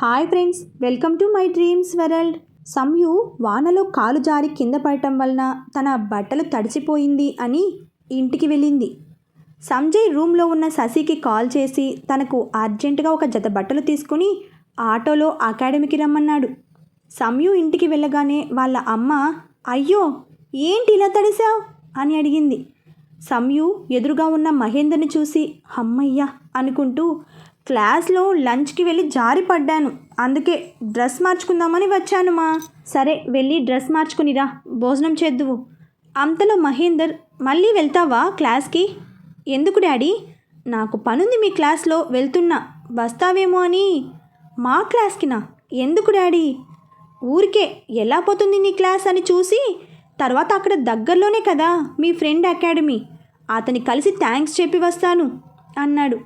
Hi friends welcome to my dreams world. Samyu వానలో కాలు జారి కింద పడటం వలన తన బట్టలు తడిచిపోయింది అని ఇంటికి వెళ్ళింది. సంజయ్ రూమ్లో ఉన్న శశికి కాల్ చేసి తనకు అర్జెంటుగా ఒక జత బట్టలు తీసుకుని ఆటోలో అకాడమీకి రమ్మన్నాడు. సంయు ఇంటికి వెళ్ళగానే వాళ్ళ అమ్మ అయ్యో ఏంటి ఇలా తడిసావు అని అడిగింది. సంయు ఎదురుగా ఉన్న మహేందర్ని చూసి అమ్మయ్యా అనుకుంటూ క్లాస్లో లంచ్కి వెళ్ళి జారి పడ్డాను. అందుకే డ్రెస్ మార్చుకుందామని వచ్చాను మా. సరే వెళ్ళి డ్రెస్ మార్చుకునిరా. భోజనం చేద్దువు. అంతలో మహేందర్ మళ్ళీ వెళ్తావా క్లాస్కి? ఎందుకు డాడీ? నాకు పనుంది మీ క్లాస్లో. వెళ్తున్నా. వస్తావేమో అని. మా క్లాస్కినా? ఎందుకు డాడీ? ఊరికే ఎలా పోతుంది నీ క్లాస్ అని చూసి తర్వాత అక్కడ దగ్గరలోనే కదా మీ ఫ్రెండ్ అకాడమీ. అతని కలిసి థ్యాంక్స్ చెప్పి వస్తాను అన్నాడు.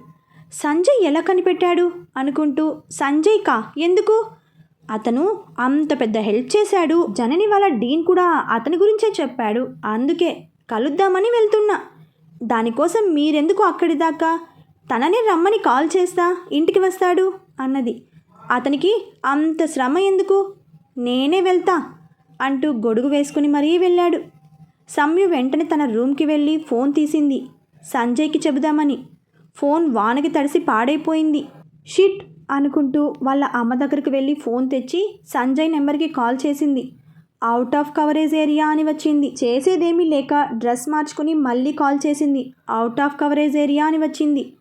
సంజయ్ ఎలా కనిపెట్టాడు? అనుకుంటూ సంజయ్ కా? ఎందుకు? అతను అంత పెద్ద హెల్ప్ చేశాడు. జనని వాళ్ళ డీన్ కూడా అతని గురించే చెప్పాడు. అందుకే కలుద్దామని వెళ్తున్నా. దానికోసం మీరెందుకు అక్కడి దాకా? తననే రమ్మని కాల్ చేస్తా. ఇంటికి వస్తాడు అన్నది. అతనికి అంత శ్రమ ఎందుకు? నేనే వెళ్తా అంటూ గొడుగు వేసుకుని మరీ వెళ్ళాడు. సమ్యు వెంటనే తన రూమ్కి వెళ్ళి ఫోన్ తీసింది. సంజయ్కి చెబుదామని. ఫోన్ వానకి తడిసి పాడైపోయింది. షిట్! అనుకుంటూ వాళ్ళ అమ్మ దగ్గరికి వెళ్ళి ఫోన్ తెచ్చి సంజయ్ నెంబర్కి కాల్ చేసింది. అవుట్ ఆఫ్ కవరేజ్ ఏరియా అని వచ్చింది. చేసేదేమీ లేక డ్రెస్ మార్చుకుని మళ్ళీ కాల్ చేసింది. అవుట్ ఆఫ్ కవరేజ్ ఏరియా అని వచ్చింది.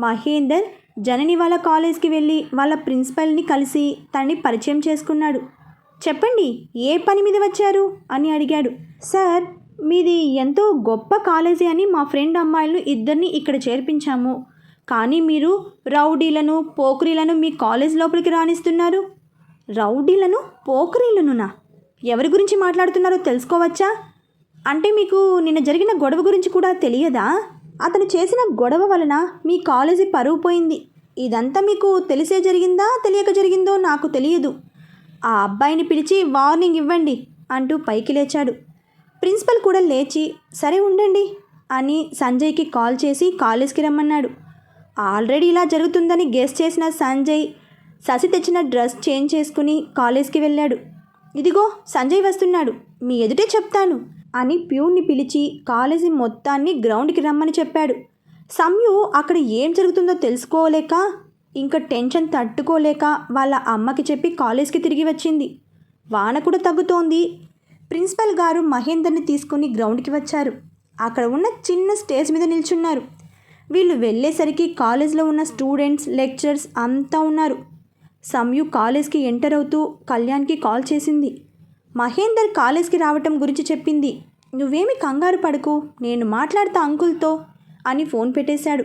మహేందర్ జనని వాళ్ళ కాలేజ్కి వెళ్ళి వాళ్ళ ప్రిన్సిపల్ని కలిసి తనని పరిచయం చేసుకున్నాడు. చెప్పండి ఏ పని మీద వచ్చారు? అని అడిగాడు. సార్ మీది ఎంతో గొప్ప కాలేజీ అని మా ఫ్రెండ్ అమ్మాయిలను ఇద్దరిని ఇక్కడ చేర్పించాము. కానీ మీరు రౌడీలను పోకరీలను మీ కాలేజ్ లోపలికి రాణిస్తున్నారు. రౌడీలను పోకరీలనునా? ఎవరి గురించి మాట్లాడుతున్నారో తెలుసుకోవచ్చా? అంటే మీకు నిన్న జరిగిన గొడవ గురించి కూడా తెలియదా? అతను చేసిన గొడవ వలన మీ కాలేజీ పరువు పోయింది. ఇదంతా మీకు తెలిసే జరిగిందా తెలియక జరిగిందో నాకు తెలియదు. ఆ అబ్బాయిని పిలిచి వార్నింగ్ ఇవ్వండి అంటూ పైకి లేచాడు. ప్రిన్సిపల్ కూడా లేచి సరే ఉండండి అని సంజయ్కి కాల్ చేసి కాలేజ్కి రమ్మన్నాడు. ఆల్రెడీ ఇలా జరుగుతుందని గెస్ చేసిన సంజయ్ శశి తెచ్చిన డ్రెస్ చేంజ్ చేసుకుని కాలేజ్కి వెళ్ళాడు. ఇదిగో సంజయ్ వస్తున్నాడు. మీ ఎదుటే చెప్తాను అని ప్యూన్ని పిలిచి కాలేజీ మొత్తాన్ని గ్రౌండ్కి రమ్మని చెప్పాడు. సమ్యు అక్కడ ఏం జరుగుతుందో తెలుసుకోలేక ఇంకా టెన్షన్ తట్టుకోలేక వాళ్ళ అమ్మకి చెప్పి కాలేజ్కి తిరిగి వచ్చింది. వాన కూడా తగ్గుతోంది. ప్రిన్సిపల్ గారు మహేందర్ని తీసుకుని గ్రౌండ్కి వచ్చారు. అక్కడ ఉన్న చిన్న స్టేజ్ మీద నిల్చున్నారు. వీళ్ళు వెళ్ళేసరికి కాలేజ్లో ఉన్న స్టూడెంట్స్ లెక్చరర్స్ అంతా ఉన్నారు. సంయు కాలేజ్కి ఎంటర్ అవుతూ కళ్యాణ్కి కాల్ చేసింది. మహేందర్ కాలేజ్కి రావటం గురించి చెప్పింది. నువ్వేమి కంగారు పడకు నేను మాట్లాడతా అంకుల్తో అని ఫోన్ పెట్టేశాడు.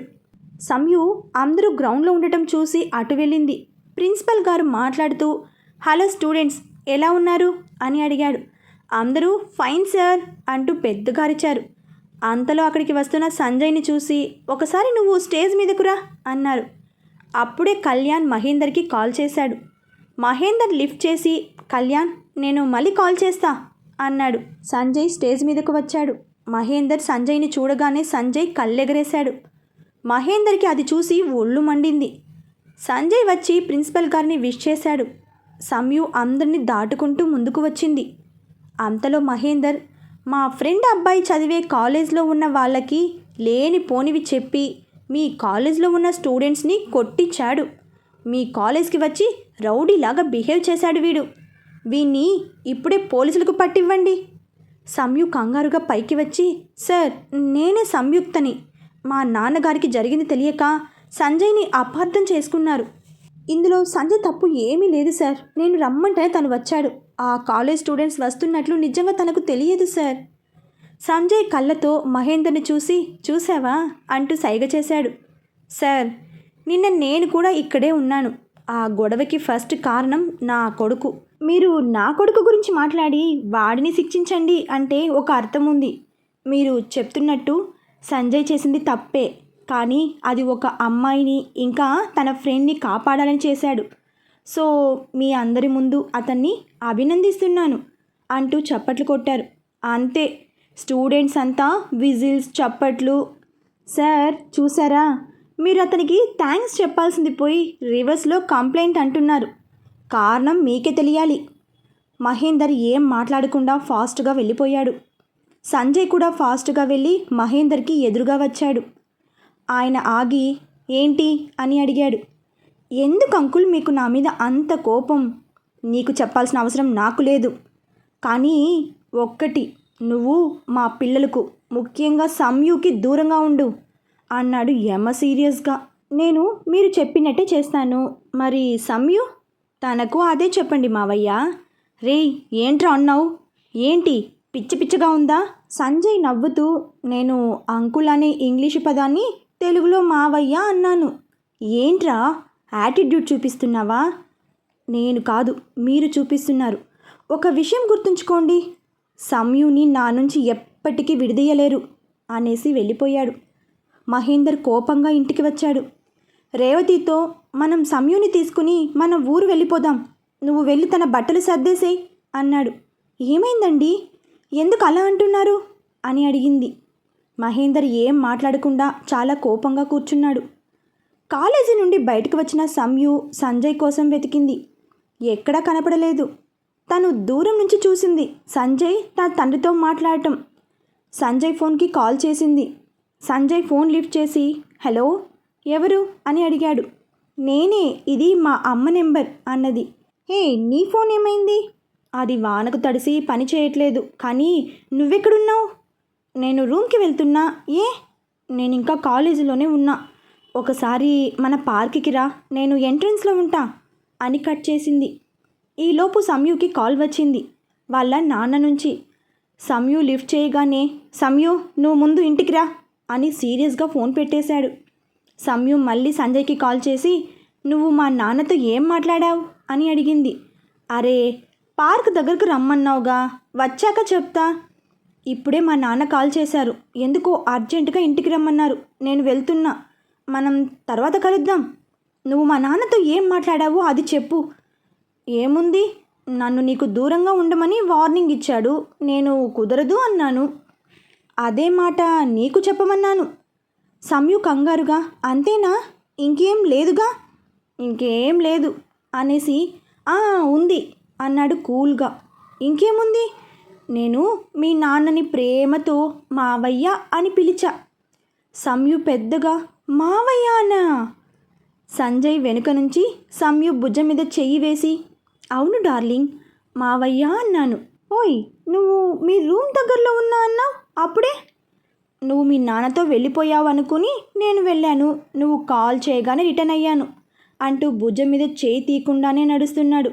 సంయు అందరూ గ్రౌండ్లో ఉండటం చూసి అటు వెళ్ళింది. ప్రిన్సిపల్ గారు మాట్లాడుతూ హలో స్టూడెంట్స్ ఎలా ఉన్నారు? అని అడిగాడు. అందరూ ఫైన్ సార్ అంటూ పెద్దగారిచారు అంతలో అక్కడికి వస్తున్న సంజయ్ని చూసి ఒకసారి నువ్వు స్టేజ్ మీదకురా అన్నారు. అప్పుడే కళ్యాణ్ మహేందర్కి కాల్ చేశాడు. మహేందర్ లిఫ్ట్ చేసి కళ్యాణ్ నేను మళ్ళీ కాల్ చేస్తా అన్నాడు. సంజయ్ స్టేజ్ మీదకు వచ్చాడు. మహేందర్ సంజయ్ని చూడగానే సంజయ్ కళ్ళెగరేశాడు. మహేందర్కి అది చూసి ఒళ్ళు మండింది. సంజయ్ వచ్చి ప్రిన్సిపల్ గారిని విష్ చేశాడు. సంయు అందరిని దాటుకుంటూ ముందుకు వచ్చింది. అంతలో మహేందర్ మా ఫ్రెండ్ అబ్బాయి చదివే కాలేజ్లో ఉన్న వాళ్ళకి లేని పోనివి చెప్పి మీ కాలేజ్లో ఉన్న స్టూడెంట్స్ని కొట్టించాడు. మీ కాలేజ్కి వచ్చి రౌడీలాగా బిహేవ్ చేశాడు వీడు. వీణ్ణి ఇప్పుడే పోలీసులకు పట్టివ్వండి. సంయు కంగారుగా పైకి వచ్చి సార్ నేనే సంయుక్తని. మా నాన్నగారికి జరిగింది తెలియక సంజయ్ని అపార్థం చేసుకున్నారు. ఇందులో సంజయ్ తప్పు ఏమీ లేదు సార్. నేను రమ్మంటే తను వచ్చాడు. ఆ కాలేజ్ స్టూడెంట్స్ వస్తున్నట్లు నిజంగా తనకు తెలియదు సార్. సంజయ్ కళ్ళతో మహేందర్ని చూసి చూసావా? అంటూ సైగ చేశాడు. సార్ నిన్న నేను కూడా ఇక్కడే ఉన్నాను. ఆ గొడవకి ఫస్ట్ కారణం నా కొడుకు. మీరు నా కొడుకు గురించి మాట్లాడి వాడిని శిక్షించండి అంటే ఒక అర్థం ఉంది. మీరు చెప్తున్నట్టు సంజయ్ చేసింది తప్పే. కానీ అది ఒక అమ్మాయిని ఇంకా తన ఫ్రెండ్ని కాపాడాలని చేశాడు. సో మీ అందరి ముందు అతన్ని అభినందిస్తున్నాను అంటూ చప్పట్లు కొట్టారు. అంతే స్టూడెంట్స్ అంతా విజిల్స్ చప్పట్లు. సార్ చూసారా? మీరు అతనికి థ్యాంక్స్ చెప్పాల్సింది పోయి రివర్స్లో కంప్లైంట్ అంటున్నారు. కారణం మీకే తెలియాలి. మహేందర్ ఏం మాట్లాడకుండా ఫాస్ట్గా వెళ్ళిపోయాడు. సంజయ్ కూడా ఫాస్ట్గా వెళ్ళి మహేందర్కి ఎదురుగా వచ్చాడు. ఆయన ఆగి ఏంటి? అని అడిగాడు. ఎందుకు అంకుల్ మీకు నా మీద అంత కోపం? నీకు చెప్పాల్సిన అవసరం నాకు లేదు. కానీ ఒక్కటి నువ్వు మా పిల్లలకు ముఖ్యంగా సంయుకి దూరంగా ఉండు అన్నాడు యమ సీరియస్గా. నేను మీరు చెప్పినట్టే చేస్తాను. మరి సంయు తనకు అదే చెప్పండి మావయ్య. రే ఏంట్రా అన్నావు? ఏంటి? పిచ్చి పిచ్చగా ఉందా? సంజయ్ నవ్వుతూ నేను అంకుల్ అనే ఇంగ్లీషు పదాన్ని తెలుగులో మావయ్య అన్నాను. ఏంట్రా? యాటిట్యూడ్ చూపిస్తున్నావా? నేను కాదు మీరు చూపిస్తున్నారు. ఒక విషయం గుర్తుంచుకోండి. సంయుని నా నుంచి ఎప్పటికీ విడదీయలేరు అనేసి వెళ్ళిపోయాడు. మహేందర్ కోపంగా ఇంటికి వచ్చాడు. రేవతితో మనం సంయుని తీసుకుని మన ఊరు వెళ్ళిపోదాం. నువ్వు వెళ్ళి తన బట్టలు సర్దేసేయ్ అన్నాడు. ఏమైందండి? ఎందుకు అలా అంటున్నారు? అని అడిగింది. మహేందర్ ఏం మాట్లాడకుండా చాలా కోపంగా కూర్చున్నాడు. కాలేజీ నుండి బయటకు వచ్చిన సంయు సంజయ్ కోసం వెతికింది. ఎక్కడా కనపడలేదు. తను దూరం నుంచి చూసింది సంజయ్ తన తండ్రితో మాట్లాడటం. సంజయ్ ఫోన్కి కాల్ చేసింది. సంజయ్ ఫోన్ లిఫ్ట్ చేసి హలో ఎవరు? అని అడిగాడు. నేనే ఇది మా అమ్మ నెంబర్ అన్నది. హే నీ ఫోన్ ఏమైంది? అది వానకు తడిసి పని చేయట్లేదు. కానీ నువ్వెక్కడున్నావు? నేను రూమ్కి వెళ్తున్నా. ఏ? నేను ఇంకా కాలేజీలోనే ఉన్నా. ఒకసారి మన పార్క్కి రా. నేను ఎంట్రన్స్లో ఉంటా అని కట్ చేసింది. ఈలోపు సంయుకి కాల్ వచ్చింది. వాళ్ళ నాన్న నుంచి. సంయు లిఫ్ట్ చేయగానే సంయు నువ్వు ముందు ఇంటికి రా అని సీరియస్గా ఫోన్ పెట్టేశాడు. సంయు మళ్ళీ సంజయ్కి కాల్ చేసి నువ్వు మా నాన్నతో ఏం మాట్లాడావు? అని అడిగింది. అరే పార్క్ దగ్గరకు రమ్మన్నావుగా. వచ్చాక చెప్తా. ఇప్పుడే మా నాన్న కాల్ చేశారు. ఎందుకో అర్జెంటుగా ఇంటికి రమ్మన్నారు. నేను వెళ్తున్నా. మనం తర్వాత కలుద్దాం. నువ్వు మా నాన్నతో ఏం మాట్లాడావో అది చెప్పు. ఏముంది? నన్ను నీకు దూరంగా ఉండమని వార్నింగ్ ఇచ్చాడు. నేను కుదరదు అన్నాను. అదే మాట నీకు చెప్పమన్నాను. సంయు కంగారుగా అంతేనా? ఇంకేం లేదుగా? ఇంకేం లేదు అనేసి ఉంది అన్నాడు కూల్గా. ఇంకేముంది? నేను మీ నాన్నని ప్రేమతో మావయ్య అని పిలిచా. సంయు పెద్దగా మావయ్యానా సంజయ్ వెనుక నుంచి సంయు భుజం మీద చెయ్యి వేసి అవును డార్లింగ్ మావయ్య అన్నాను. ఓయ్ నువ్వు మీ రూమ్ దగ్గరలో ఉన్నా అన్నావు అప్పుడే? నువ్వు మీ నాన్నతో వెళ్ళిపోయావు అనుకుని నేను వెళ్ళాను. నువ్వు కాల్ చేయగానే రిటర్న్ అయ్యాను. అంటూ భుజం మీద చేయి తీయకుండానే నడుస్తున్నాడు.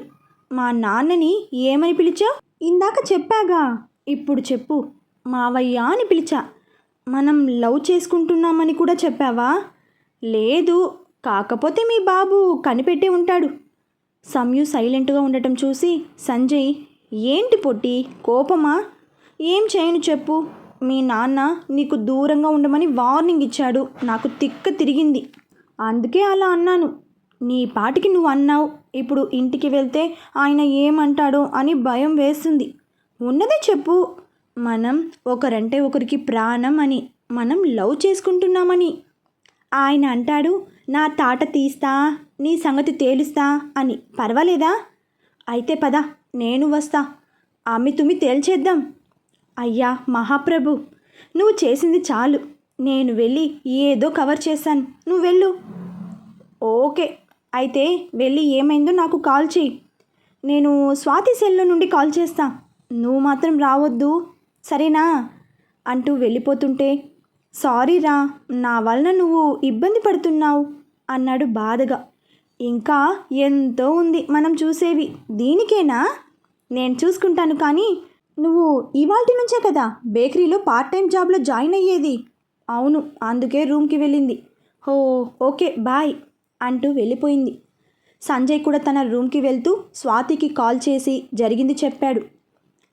మా నాన్నని ఏమని పిలిచావు? ఇందాక చెప్పాగా. ఇప్పుడు చెప్పు. మావయ్య అని పిలిచా. మనం లవ్ చేసుకుంటున్నామని కూడా చెప్పావా? లేదు. కాకపోతే మీ బాబు కనిపెట్టే ఉంటాడు. సమ్యు సైలెంట్గా ఉండటం చూసి సంజయ్ ఏంటి పొట్టి? కోపమా? ఏం చేయను చెప్పు. మీ నాన్న నీకు దూరంగా ఉండమని వార్నింగ్ ఇచ్చాడు. నాకు తిక్క తిరిగింది. అందుకే అలా అన్నాను. నీ పాటికి నువ్వు అన్నావు. ఇప్పుడు ఇంటికి వెళ్తే ఆయన ఏమంటాడో అని భయం వేస్తుంది. ఉన్నదే చెప్పు. మనం ఒకరంటే ఒకరికి ప్రాణం అని మనం లవ్ చేసుకుంటున్నామని. ఆయన అంటాడు నా తాట తీస్తా నీ సంగతి తేలుస్తా అని. పర్వాలేదా? అయితే పద నేను వస్తా. ఆమె తుమ్మి తేల్చేద్దాం. అయ్యా మహాప్రభు నువ్వు చేసింది చాలు. నేను వెళ్ళి ఏదో కవర్ చేశాను. నువ్వు వెళ్ళు. ఓకే. అయితే వెళ్ళి ఏమైందో నాకు కాల్ చేయి. నేను స్వాతి సెల్లో నుండి కాల్ చేస్తా. నువ్వు మాత్రం రావద్దు. సరేనా? అంటూ వెళ్ళిపోతుంటే సారీ రా నా వలన నువ్వు ఇబ్బంది పడుతున్నావు అన్నాడు బాధగా. ఇంకా ఎంతో ఉంది మనం చూసేవి. దీనికేనా? నేను చూసుకుంటాను కానీ నువ్వు ఇవాల్టి నుంచే కదా బేకరీలో పార్ట్ టైం జాబ్లో జాయిన్ అయ్యేది. అవును అందుకే రూమ్కి వెళ్ళింది. హో ఓకే బాయ్. అంటూ వెళ్ళిపోయింది. సంజయ్ కూడా తన రూమ్కి వెళ్తూ స్వాతికి కాల్ చేసి జరిగింది చెప్పాడు.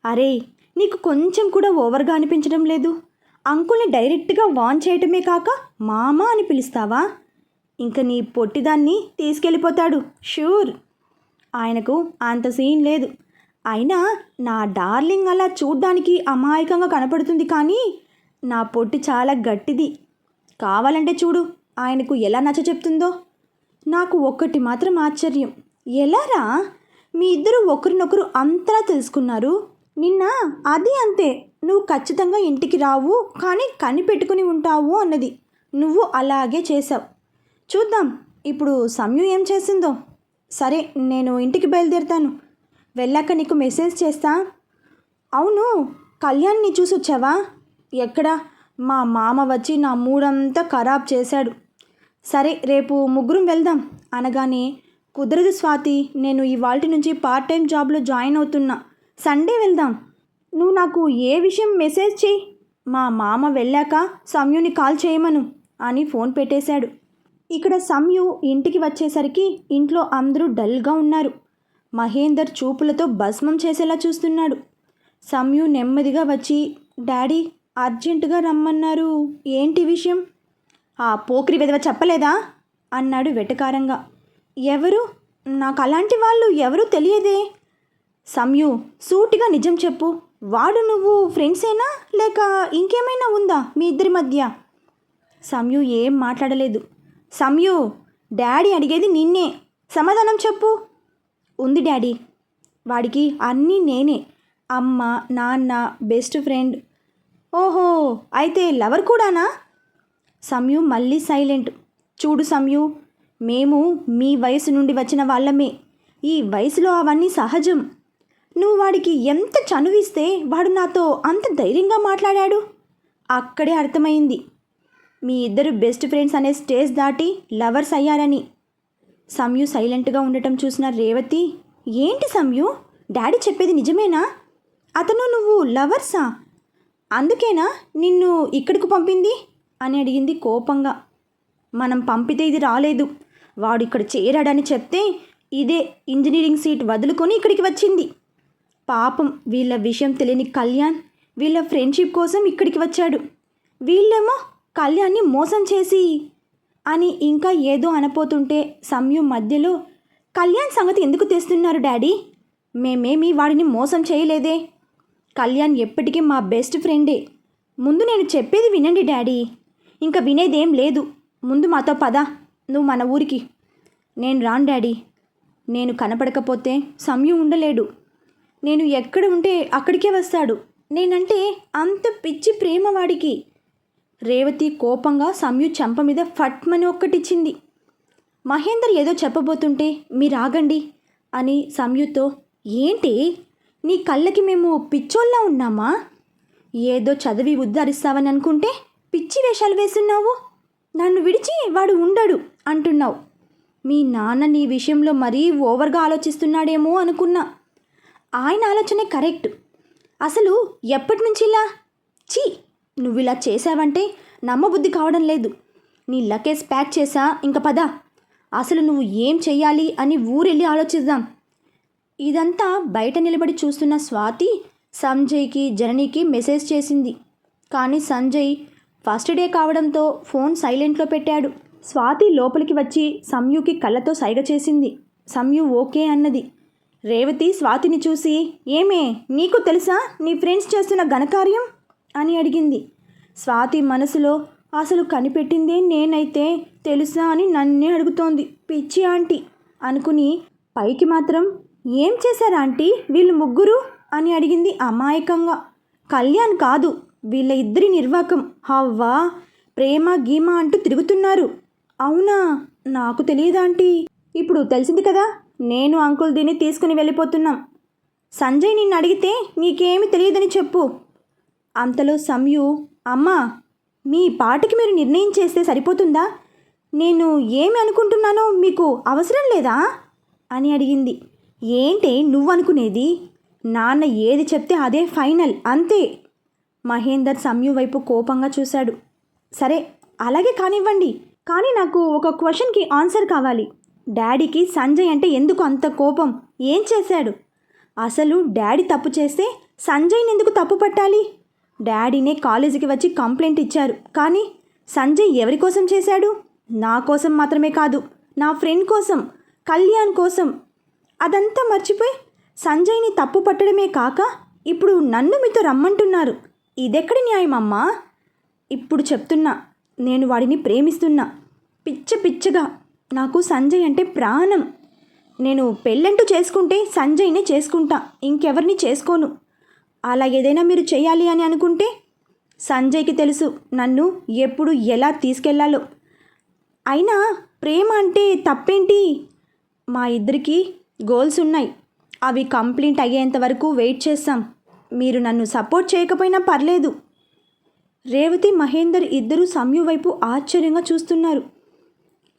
అరే నీకు కొంచెం కూడా ఓవర్గా అనిపించడం లేదు. అంకుల్ని డైరెక్ట్గా వాన్ చేయటమే కాక మామ అని పిలుస్తావా? ఇంక నీ పొట్టిదాన్ని తీసుకెళ్ళిపోతాడు. షూర్. ఆయనకు అంత సీన్ లేదు. అయినా నా డార్లింగ్ అలా చూడ్డానికి అమాయకంగా కనపడుతుంది కానీ నా పొట్టి చాలా గట్టిది. కావాలంటే చూడు ఆయనకు ఎలా నచ్చ చెప్తుందో. నాకు ఒక్కటి మాత్రం ఆశ్చర్యం. ఎలారా? మీ ఇద్దరు ఒకరినొకరు అంతలా తెలుసుకున్నారు? నిన్న అది అంతే. నువ్వు ఖచ్చితంగా ఇంటికి రావు కానీ కనిపెట్టుకుని ఉంటావు అన్నది. నువ్వు అలాగే చేసావు చూద్దాం ఇప్పుడు సమయం ఏం చేసిందో. సరే నేను ఇంటికి బయలుదేరుతాను. వెళ్ళాక నీకు మెసేజ్ చేస్తా. అవును కళ్యాణ్ని చూసి వచ్చావా ఎక్కడ? మా మామ వచ్చి నా మూడంతా ఖరాబ్ చేశాడు. సరే రేపు ముగ్గురం వెళ్దాం. అనగానే కుదరదు స్వాతి నేను ఇవాల్టి నుంచి పార్ట్ టైం జాబ్లో జాయిన్ అవుతున్నా. సండే వెళ్దాం. నువ్వు నాకు ఏ విషయం మెసేజ్ చేయి? మా మామ వెళ్ళాక సంయుని కాల్ చేయమను అని ఫోన్ పెట్టేశాడు. ఇక్కడ సంయు ఇంటికి వచ్చేసరికి ఇంట్లో అందరూ డల్గా ఉన్నారు. మహేందర్ చూపులతో భస్మం చేసేలా చూస్తున్నాడు. సంయు నెమ్మదిగా వచ్చి డాడీ అర్జెంటుగా రమ్మన్నారు. ఏంటి విషయం? ఆ పోకిరి విధవ చెప్పలేదా? అన్నాడు వెటకారంగా. ఎవరు? నాకు అలాంటి వాళ్ళు ఎవరూ తెలియదే. సంయు సూటిగా నిజం చెప్పు. వాడు నువ్వు ఫ్రెండ్సేనా లేక ఇంకేమైనా ఉందా మీ ఇద్దరి మధ్య? సంయు ఏం మాట్లాడలేదు. సంయు డాడీ అడిగేది నిన్నే. సమాధానం చెప్పు. ఉంది డాడీ. వాడికి అన్నీ నేనే. అమ్మ నాన్న బెస్ట్ ఫ్రెండ్ ఓహో అయితే లవర్ కూడానా? సంయు మళ్ళీ సైలెంట్. చూడు సంయు మేము మీ వయసు నుండి వచ్చిన వాళ్ళమే. ఈ వయసులో అవన్నీ సహజం. నువ్వు వాడికి ఎంత చనువిస్తే వాడు నాతో అంత ధైర్యంగా మాట్లాడాడు? అక్కడే అర్థమైంది. మీ ఇద్దరు బెస్ట్ ఫ్రెండ్స్ అనే స్టేజ్ దాటి లవర్స్ అయ్యారని. సంయు సైలెంట్గా ఉండటం చూసిన రేవతి ఏంటి సమయు? డాడీ చెప్పేది నిజమేనా? అతను నువ్వు లవర్సా? అందుకేనా నిన్ను ఇక్కడికి పంపింది? అని అడిగింది కోపంగా. మనం పంపితే ఇది రాలేదు. వాడు ఇక్కడ చేరాడని చెప్తే ఇదే ఇంజనీరింగ్ సీట్ వదులుకొని ఇక్కడికి వచ్చింది. పాపం వీళ్ళ విషయం తెలియని కళ్యాణ్ వీళ్ళ ఫ్రెండ్షిప్ కోసం ఇక్కడికి వచ్చాడు. వీళ్ళేమో కళ్యాణ్ని మోసం చేసి అని ఇంకా ఏదో అనపోతుంటే సమయం మధ్యలో కళ్యాణ్ సంగతి ఎందుకు తెస్తున్నారు డాడీ? మేమేమి వాడిని మోసం చేయలేదే. కళ్యాణ్ ఎప్పటికీ మా బెస్ట్ ఫ్రెండే. ముందు నేను చెప్పేది వినండి డాడీ. ఇంకా వినేదేం లేదు. ముందు మాతో పద. నువ్వు మన ఊరికి. నేను రాను డాడీ. నేను కనపడకపోతే సమయం ఉండలేడు. నేను ఎక్కడ ఉంటే అక్కడికే వస్తాడు. నేనంటే అంత పిచ్చి ప్రేమ వాడికి. రేవతి కోపంగా సమయు చెంప మీద ఫట్మని ఒక్కటిచ్చింది. మహేందర్ ఏదో చెప్పబోతుంటే మీరు ఆగండి అని సంయుతో ఏంటి? నీ కళ్ళకి మేము పిచ్చోళ్ళ ఉన్నామా? ఏదో చదివి ఉద్ధరిస్తావని అనుకుంటే పిచ్చి వేషాలు వేస్తున్నావు నన్ను విడిచి వాడు ఉండడు అంటున్నావు. మీ నాన్న నీ విషయంలో మరీ ఓవర్గా ఆలోచిస్తున్నాడేమో అనుకున్నా. ఆయన ఆలోచనే కరెక్ట్. అసలు ఎప్పటి నుంచి ఇలా? చీ నువ్వు ఇలా చేసావంటే నమ్మబుద్ధి కావడం లేదు. నీ లకేజ్ ప్యాక్ చేసా ఇంక పద. అసలు నువ్వు ఏం చెయ్యాలి అని ఊరెళ్ళి ఆలోచిద్దాం. ఇదంతా బయట నిలబడి చూస్తున్న స్వాతి సంజయ్కి జననికి మెసేజ్ చేసింది. కానీ సంజయ్ ఫస్ట్ డే కావడంతో ఫోన్ సైలెంట్లో పెట్టాడు. స్వాతి లోపలికి వచ్చి సంయుకి కళ్ళతో సైగ చేసింది. సంయు ఓకే అన్నది. రేవతి స్వాతిని చూసి ఏమే నీకు తెలుసా? నీ ఫ్రెండ్స్ చేస్తున్న ఘనకార్యం? అని అడిగింది. స్వాతి మనసులో అసలు కనిపెట్టిందే నేనైతే తెలుసా అని నన్నే అడుగుతోంది. పిచ్చి ఆంటీ అనుకుని పైకి మాత్రం ఏం చేశారు ఆంటీ? వీళ్ళు ముగ్గురు? అని అడిగింది అమాయకంగా. కళ్యాణ్ కాదు వీళ్ళ ఇద్దరి నిర్వాకం. హవ్వా ప్రేమ గీమ అంటూ తిరుగుతున్నారు. అవునా? నాకు తెలియదాంటీ ఇప్పుడు తెలిసింది కదా నేను అంకుల్ దీన్ని తీసుకుని వెళ్ళిపోతున్నాం. సంజయ్ నిన్ను అడిగితే నీకేమి తెలియదని చెప్పు. అంతలో సంయు అమ్మా మీ పాటకి మీరు నిర్ణయం చేస్తే సరిపోతుందా? నేను ఏమి అనుకుంటున్నానో మీకు అవసరం లేదా? అని అడిగింది. ఏంటే నువ్వు అనుకునేది నాన్న ఏది చెప్తే అదే ఫైనల్ అంతే. మహేందర్ సమ్యు వైపు కోపంగా చూశాడు. సరే అలాగే కానివ్వండి. కానీ నాకు ఒక క్వశ్చన్కి ఆన్సర్ కావాలి. డాడీకి సంజయ్ అంటే ఎందుకు అంత కోపం? ఏం చేశాడు? అసలు డాడీ తప్పు చేస్తే సంజయ్ని ఎందుకు తప్పు పట్టాలి? డాడీనే కాలేజీకి వచ్చి కంప్లైంట్ ఇచ్చారు. కానీ సంజయ్ ఎవరి కోసం చేశాడు? నా కోసం మాత్రమే కాదు నా ఫ్రెండ్ కోసం కళ్యాణ్ కోసం. అదంతా మర్చిపోయి సంజయ్ని తప్పు పట్టడమే కాక ఇప్పుడు నన్ను మీతో రమ్మంటున్నారు. ఇదెక్కడి న్యాయం అమ్మా? ఇప్పుడు చెప్తున్నా నేను వాడిని ప్రేమిస్తున్నా. పిచ్చ పిచ్చగా నాకు సంజయ్ అంటే ప్రాణం. నేను పెళ్ళంటూ చేసుకుంటే సంజయ్నే చేసుకుంటా ఇంకెవరిని చేసుకోను. అలా ఏదైనా మీరు చేయాలి అని అనుకుంటే సంజయ్కి తెలుసు నన్ను ఎప్పుడు ఎలా తీసుకెళ్ళాలో. అయినా ప్రేమ అంటే తప్పేంటి? మా ఇద్దరికి గోల్స్ ఉన్నాయి. అవి కంప్లీట్ అయ్యేంత వరకు వెయిట్ చేస్తాం. మీరు నన్ను సపోర్ట్ చేయకపోయినా పర్లేదు. రేవతి మహేందర్ ఇద్దరూ సమ్యు వైపు ఆశ్చర్యంగా చూస్తున్నారు.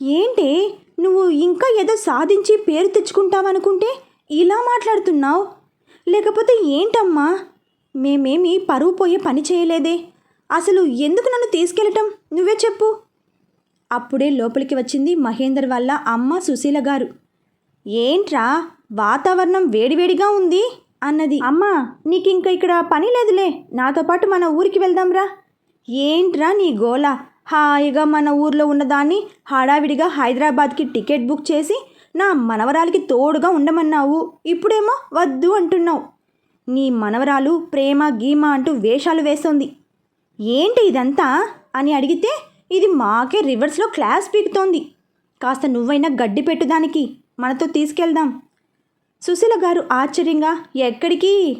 ఏంటే? నువ్వు ఇంకా ఏదో సాధించి పేరు తెచ్చుకుంటావనుకుంటే ఇలా మాట్లాడుతున్నావు? లేకపోతే ఏంటమ్మా? మేమేమి పరువు పోయే పని చేయలేదే. అసలు ఎందుకు నన్ను తీసుకెళ్ళటం? నువ్వే చెప్పు. అప్పుడే లోపలికి వచ్చింది మహేందర్ వాళ్ళ అమ్మ సుశీల గారు. ఏంట్రా? వాతావరణం వేడివేడిగా ఉంది. అన్నది. అమ్మా నీకింక ఇక్కడ పని లేదులే. నాతో పాటు మన ఊరికి వెళ్దాంరా. ఏంట్రా నీ గోల? హాయిగా మన ఊర్లో ఉన్నదాన్ని హడావిడిగా హైదరాబాద్కి టికెట్ బుక్ చేసి నా మనవరాలికి తోడుగా ఉండమన్నావు. ఇప్పుడేమో వద్దు అంటున్నావు. నీ మనవరాలు ప్రేమ గీమ అంటూ వేషాలు వేస్తోంది. ఏంటి ఇదంతా? అని అడిగితే ఇది మాకే రివర్స్లో క్లాస్ పీకుతోంది. కాస్త నువ్వైనా గడ్డి పెట్టుదానికి మనతో తీసుకెళ్దాం. సుశీల గారు ఆశ్చర్యంగా ఎక్కడికి?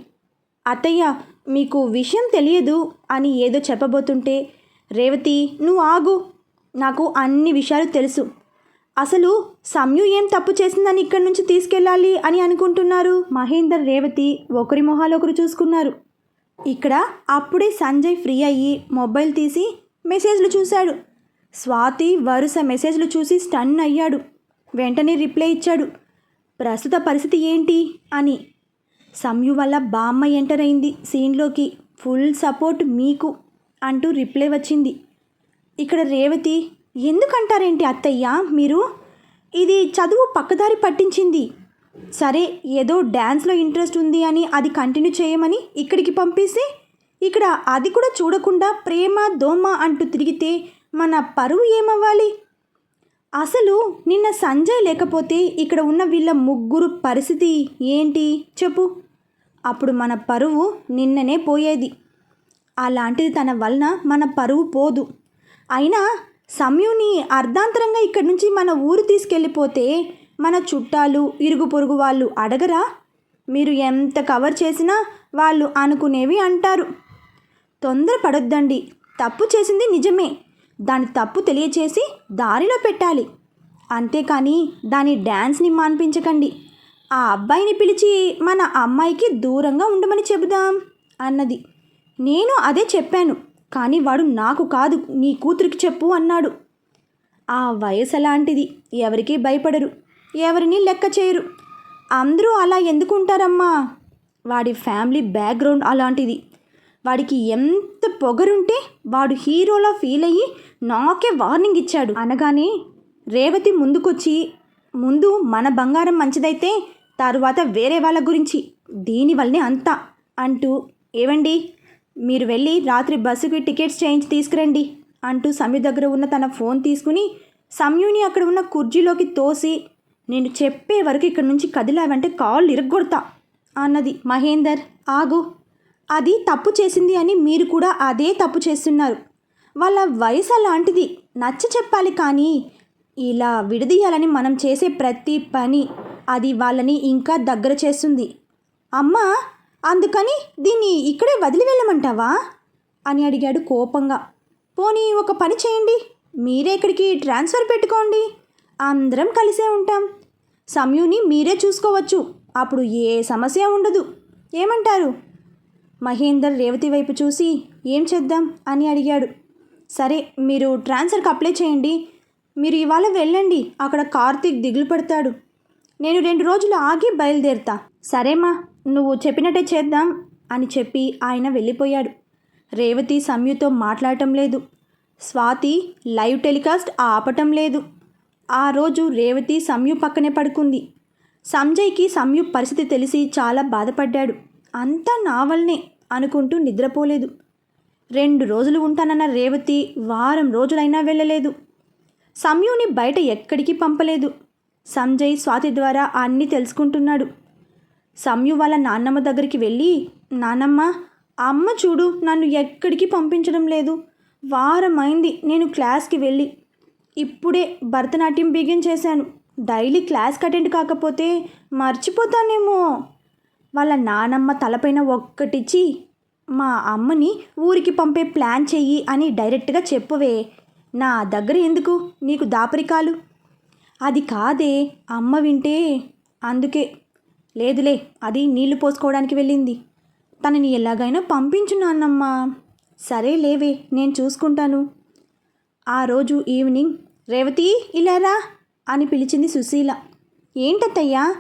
అత్తయ్య మీకు విషయం తెలియదు అని ఏదో చెప్పబోతుంటే రేవతి నువ్వు ఆగు. నాకు అన్ని విషయాలు తెలుసు. అసలు సంయు ఏం తప్పు చేసిందని ఇక్కడి నుంచి తీసుకెళ్ళాలి అని అనుకుంటున్నారు? మహేందర్ రేవతి ఒకరి మొహాలు ఒకరు చూసుకున్నారు. ఇక్కడ అప్పుడే సంజయ్ ఫ్రీ అయ్యి మొబైల్ తీసి మెసేజ్లు చూశాడు. స్వాతి వరుస మెసేజ్లు చూసి స్టన్ అయ్యాడు. వెంటనే రిప్లై ఇచ్చాడు. ప్రస్తుత పరిస్థితి ఏంటి? అని. సంయు వల్ల బామ్మ ఎంటర్ అయింది సీన్లోకి. ఫుల్ సపోర్ట్ మీకు అంటూ రిప్లై వచ్చింది. ఇక్కడ రేవతి ఎందుకంటారేంటి అత్తయ్య మీరు? ఇది చదువు పక్కదారి పట్టించింది. సరే ఏదో డ్యాన్స్లో ఇంట్రెస్ట్ ఉంది అని అది కంటిన్యూ చేయమని ఇక్కడికి పంపిస్తే? ఇక్కడ అది కూడా చూడకుండా ప్రేమ దోమ అంటూ తిరిగితే మన పరువు ఏమవ్వాలి? అసలు నిన్న సంజయ్ లేకపోతే ఇక్కడ ఉన్న వీళ్ళ ముగ్గురు పరిస్థితి ఏంటి? చెప్పు. అప్పుడు మన పరువు నిన్ననే పోయేది. అలాంటిది తన వలన మన పరువు పోదు. అయినా సమయుని అర్ధాంతరంగా ఇక్కడి నుంచి మన ఊరు తీసుకెళ్ళిపోతే మన చుట్టాలు ఇరుగు పొరుగు వాళ్ళు అడగరా? మీరు ఎంత కవర్ చేసినా వాళ్ళు అనుకునేవి అంటారు. తొందరపడొద్దండి. తప్పు చేసింది నిజమే. దాని తప్పు తెలియచేసి దారిలో పెట్టాలి. అంతేకాని దాని డ్యాన్స్ని మాన్పించకండి. ఆ అబ్బాయిని పిలిచి మన అమ్మాయికి దూరంగా ఉండమని చెబుదాం అన్నది. నేను అదే చెప్పాను కానీ వాడు నాకు కాదు నీ కూతురికి చెప్పు అన్నాడు. ఆ వయసు అలాంటిది ఎవరికీ భయపడరు ఎవరిని లెక్క చేయరు. అందరూ అలా ఎందుకుంటారమ్మా? వాడి ఫ్యామిలీ బ్యాక్గ్రౌండ్ అలాంటిది. వాడికి ఎంత పొగరుంటే వాడు హీరోలా ఫీల్ అయ్యి నాకే వార్నింగ్ ఇచ్చాడు. అనగానే రేవతి ముందుకొచ్చి ముందు మన బంగారం మంచిదైతే తరువాత వేరే వాళ్ళ గురించి దీనివల్లనే అంతా అంటూ ఏవండి మీరు వెళ్ళి రాత్రి బస్సుకి టికెట్స్ చేయించి తీసుకురండి అంటూ సమయు దగ్గర ఉన్న తన ఫోన్ తీసుకుని సమయుని అక్కడ ఉన్న కుర్జీలోకి తోసి నేను చెప్పే వరకు ఇక్కడ నుంచి కదిలావంటే కాళ్ళు ఇరగొడతా అన్నది. మహేందర్ ఆగు అది తప్పు చేసింది అని మీరు కూడా అదే తప్పు చేస్తున్నారు. వాళ్ళ వయసు అలాంటిది. నచ్చ చెప్పాలి కానీ ఇలా విడదీయాలని మనం చేసే ప్రతి పని అది వాళ్ళని ఇంకా దగ్గర చేస్తుంది. అమ్మా అందుకని దీన్ని ఇక్కడే వదిలి వెళ్ళమంటావా? అని అడిగాడు కోపంగా. పోనీ ఒక పని చేయండి. మీరే ఇక్కడికి ట్రాన్స్ఫర్ పెట్టుకోండి. అందరం కలిసే ఉంటాం. సమయుని మీరే చూసుకోవచ్చు. అప్పుడు ఏ సమస్య ఉండదు. ఏమంటారు? మహేందర్ రేవతి వైపు చూసి ఏం చేద్దాం? అని అడిగాడు. సరే మీరు ట్రాన్స్ఫర్కి అప్లై చేయండి. మీరు ఇవాళ వెళ్ళండి. అక్కడ కార్తీక్ దిగులు పడతాడు. నేను రెండు రోజులు ఆగి బయలుదేరుతా. సరేమా నువ్వు చెప్పినట్టే చేద్దాం అని చెప్పి ఆయన వెళ్ళిపోయాడు. రేవతి సంయుతో మాట్లాడటం లేదు. స్వాతి లైవ్ టెలికాస్ట్ ఆపటం లేదు. ఆ రోజు రేవతి సంయు పక్కనే పడుకుంది. సంజయ్కి సంయు పరిస్థితి తెలిసి చాలా బాధపడ్డాడు. అంతా నా వల్లనే అనుకుంటూ నిద్రపోలేదు. రెండు రోజులు ఉంటానన్న రేవతి వారం రోజులైనా వెళ్ళలేదు. సంయుని బయట ఎక్కడికి పంపలేదు. సంజయ్ స్వాతి ద్వారా అన్నీ తెలుసుకుంటున్నాడు. సంయు వాళ్ళ నాన్నమ్మ దగ్గరికి వెళ్ళి నానమ్మ అమ్మ చూడు నన్ను ఎక్కడికి పంపించడం లేదు. వారం అయింది నేను క్లాస్కి వెళ్ళి. ఇప్పుడే భరతనాట్యం బిగిన్ చేశాను. డైలీ క్లాస్కి అటెండ్ కాకపోతే మర్చిపోతానేమో. వాళ్ళ నానమ్మ తలపైన ఒక్కటిచ్చి మా అమ్మని ఊరికి పంపే ప్లాన్ చెయ్యి అని డైరెక్ట్గా చెప్పువే. నా దగ్గర ఎందుకు? నీకు దాపరికాలు? అది కాదే అమ్మ వింటే అందుకే. లేదులే అది నీళ్ళు పోసుకోవడానికి వెళ్ళింది. తనని ఎలాగైనా పంపించు నాన్నమ్మా. సరే లేవే నేను చూసుకుంటాను. ఆ రోజు ఈవినింగ్ రేవతి ఇలారా అని పిలిచింది సుశీల. ఏంటత్తయ్యా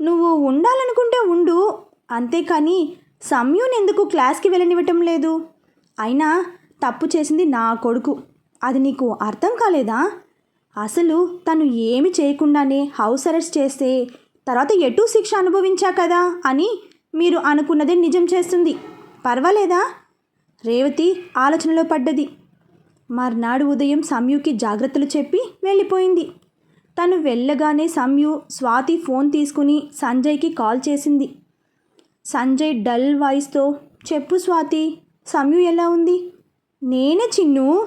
నువ్వు ఉండాలనుకుంటే ఉండు అంతేకాని సంయుని ఎందుకు క్లాస్కి వెళ్ళనివ్వటం లేదు? అయినా తప్పు చేసింది నా కొడుకు. అది నీకు అర్థం కాలేదా? అసలు తను ఏమి చేయకుండానే హౌస్ అరెస్ట్ చేస్తే తర్వాత ఎటు శిక్ష అనుభవించా కదా అని మీరు అనుకున్నదే నిజం చేస్తుంది. పర్వాలేదా? రేవతి ఆలోచనలో పడ్డది. మర్నాడు ఉదయం సంయుకి జాగ్రత్తలు చెప్పి వెళ్ళిపోయింది. తను వెళ్ళగానే సంయు స్వాతి ఫోన్ తీసుకుని సంజయ్కి కాల్ చేసింది. సంజయ్ డల్ వాయిస్తో చెప్పు స్వాతి సమయం ఎలా ఉంది? నేనే చిన్ను.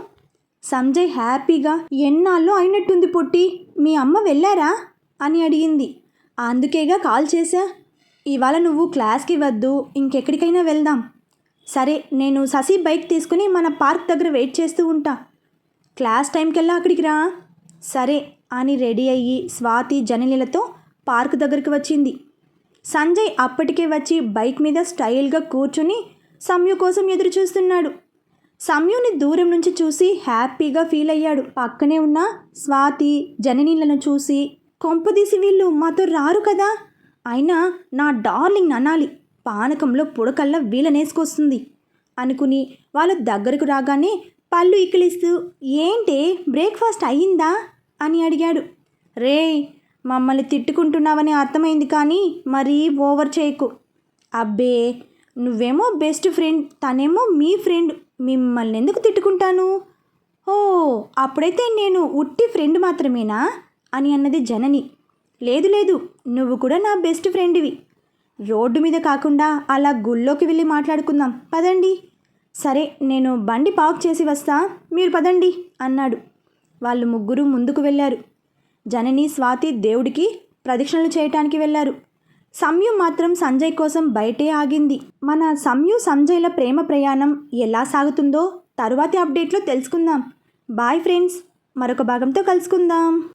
సంజయ్ హ్యాపీగా ఎన్నాళ్ళు అయినట్టుంది పొట్టి. మీ అమ్మ వెళ్ళారా? అని అడిగింది. అందుకేగా కాల్ చేశా. ఇవాళ నువ్వు క్లాస్కి వద్దు ఇంకెక్కడికైనా వెళ్దాం. సరే నేను శశి బైక్ తీసుకుని మన పార్క్ దగ్గర వెయిట్ చేస్తూ ఉంటా. క్లాస్ టైంకెల్లా అక్కడికి రా. సరే అని రెడీ అయ్యి స్వాతి జననిలతో పార్క్ దగ్గరికి వచ్చింది. సంజయ్ అప్పటికే వచ్చి బైక్ మీద స్టైల్గా కూర్చుని సంయు కోసం ఎదురు చూస్తున్నాడు సమ్యుని దూరం నుంచి చూసి హ్యాపీగా ఫీల్ అయ్యాడు. పక్కనే ఉన్న స్వాతి జననీలను చూసి కొంపదీసి వీళ్ళు మాతో రారు కదా? అయినా నా డార్లింగ్ అనాలి. పానకంలో పుడకల్లా వీళ్ళనేసుకొస్తుంది అనుకుని వాళ్ళ దగ్గరకు రాగానే పళ్ళు ఇకిలిస్తూ ఏంటే బ్రేక్ఫాస్ట్ అయ్యిందా? అని అడిగాడు. రే మమ్మల్ని తిట్టుకుంటున్నావని అర్థమైంది కానీ మరీ ఓవర్ చేయకు. అబ్బే నువ్వేమో బెస్ట్ ఫ్రెండ్ తనేమో మీ ఫ్రెండ్. మిమ్మల్ని ఎందుకు తిట్టుకుంటాను? ఓ అప్పుడైతే నేను ఉట్టి ఫ్రెండ్ మాత్రమేనా? అని అన్నది జనని. లేదు లేదు నువ్వు కూడా నా బెస్ట్ ఫ్రెండ్వి. రోడ్డు మీద కాకుండా అలా గుళ్ళోకి వెళ్ళి మాట్లాడుకుందాం. పదండి. సరే నేను బండి పార్క్ చేసి వస్తా. మీరు పదండి అన్నాడు. వాళ్ళు ముగ్గురు ముందుకు వెళ్ళారు. జనని స్వాతి దేవుడికి ప్రదక్షిణలు చేయటానికి వెళ్ళారు. సంయు మాత్రం సంజయ్ కోసం బయటే ఆగింది. మన సంయు సంజయ్ల ప్రేమ ప్రయాణం ఎలా సాగుతుందో తరువాతి అప్డేట్లో తెలుసుకుందాం. బాయ్ ఫ్రెండ్స్ మరొక భాగంతో కలుసుకుందాం.